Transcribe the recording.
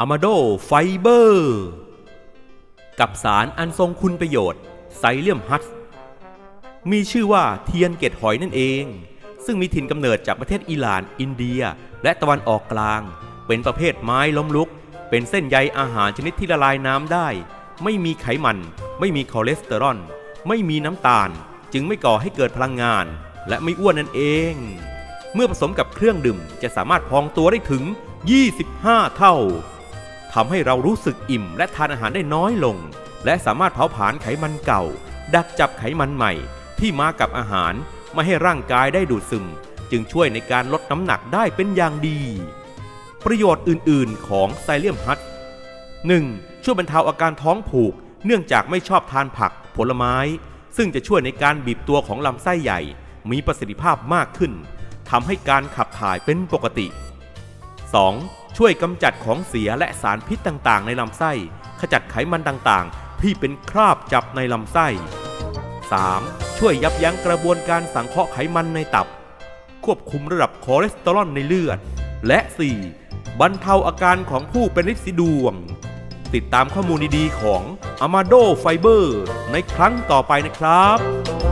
อะมาโดไฟเบอร์ กับสารอันทรงคุณประโยชน์ ไซเลียมฮัตมีชื่อว่าเทียนเกตหอยนั่นเอง ซึ่งมีถิ่นกำเนิดจากประเทศอิหร่าน อินเดีย และตะวันออกกลาง เป็นประเภทไม้ล้มลุก เป็นเส้นใยอาหารชนิดที่ละลายน้ำได้ ไม่มีไขมัน ไม่มีคอเลสเตอรอล ไม่มีน้ำตาล จึงไม่ก่อให้เกิดพลังงาน และไม่อ้วนนั่นเอง เมื่อผสมกับเครื่องดื่มจะสามารถพองตัวได้ถึง 25 เท่า ทำให้เรารู้สึกอิ่มและทานอาหารได้น้อยลง และสามารถเผาผลาญไขมันเก่า ดักจับไขมันใหม่ ที่มากับอาหาร ไม่ให้ร่างกายได้ดูดซึม จึงช่วยในการลดน้ำหนักได้เป็นอย่างดี ประโยชน์อื่น ๆ ของไซเลียมฮัต 1. ช่วยบรรเทาอาการท้องผูก เนื่องจากไม่ชอบทานผัก ผลไม้ ซึ่งจะช่วยในการบีบตัวของลำไส้ใหญ่ มีประสิทธิภาพมากขึ้นทำให้การขับถ่ายเป็นปกติ 2. ช่วยกำจัดของเสียและสารพิษต่างๆ ในลำไส้ ขจัดไขมันต่างๆ ที่เป็นคราบจับในลำไส้ 3. ช่วยยับยั้งกระบวนการสังเคราะห์ไขมันในตับ ควบคุมระดับคอเลสเตอรอลในเลือด และ 4. บรรเทาอาการของผู้เป็นลิซิดวง ติดตามข้อมูลดีๆของ Amado Fiber ในครั้งต่อไปนะครับ